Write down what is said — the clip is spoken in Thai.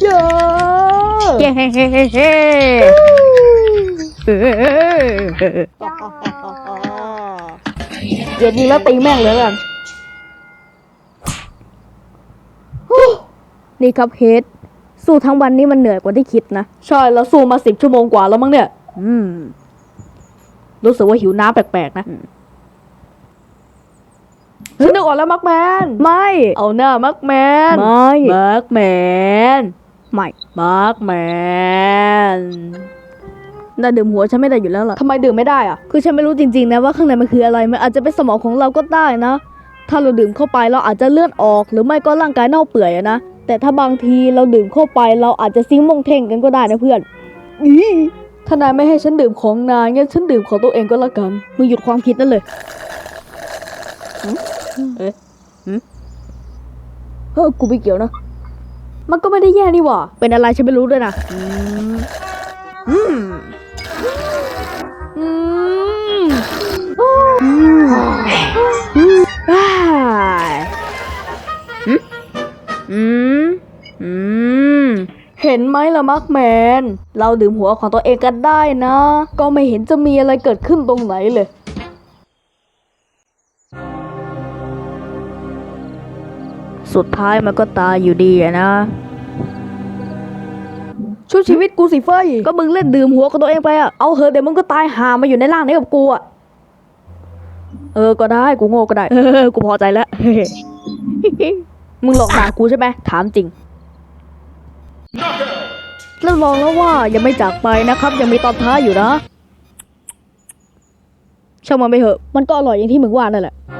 เย้เย้เฮ้เฮ้เฮ้เฮ้เออเกลียดยิงแล้วตีแม่งเลยแล้วกันนี่ครับเฮดสู้ทั้งวันนี้มันเหนื่อยกว่าที่คิดนะ ใช่แล้วสู้มาสิบชั่วโมงกว่าแล้วมั้งเนี่ย อืม รู้สึกว่าหิวน้ำแปลกๆนะฉันนึกออกแล้วมักแมน ไม่ เอาหน้ามักแมน ไม่ มักแมน ไม่มักแมนน่าดื่มหัวฉันไม่ได้อยู่แล้วล่ะทำไมดื่มไม่ได้อะคือฉันไม่รู้จริงๆนะว่าข้างในมันคืออะไร มันอาจจะเป็นสมองของเราก็ได้นะ ถ้าเราดื่มเข้าไปเราอาจจะเลือดออก หรือไม่ก็ร่างกายเน่าเปื่อยอะนะ แต่ถ้าบางทีเราดื่มเข้าไปเราอาจจะซิงมงเท่งกันก็ได้นะเพื่อนอีถ้านายไม่ให้ฉันดื่มของนายงั้นฉันดื่มของตัวเองก็แล้วกันมึงหยุดความคิดนั่นเลยเอ๊ะหืมเฮ้ยกูไม่เกี่ยวนะ มันก็ไม่ได้แย่นี่หว่า เป็นอะไรฉันไม่รู้ด้วยนะ อืมอ้ายอืมอืม อืม เห็นไหมล่ะมักแมน เราดื่มหัวของตัวเองกันได้นะ ก็ไม่เห็นจะมีอะไรเกิดขึ้นตรงไหนเลย สุดท้ายมันก็ตายอยู่ดีอะนะ ช่วยชีวิตกูสิเฟยก็มึงเล่นดื่มหัวกับตัวเองไปอะเอาเหอะเดี๋ยวมึงก็ตายหามาอยู่ในร่างนี้กับกูอะเออก็ได้กูโง่ก็ได้ เออกูพอใจแล้ว มึงหลอกด่ากูใช่ไหมถามจริงแล้วลองแล้วว่ายังไม่จากไปนะครับ ยังมีตอนท้ายอยู่นะช่างมันไปเถอะ มันก็อร่อยอย่างที่มึงว่านั่นแหละฮ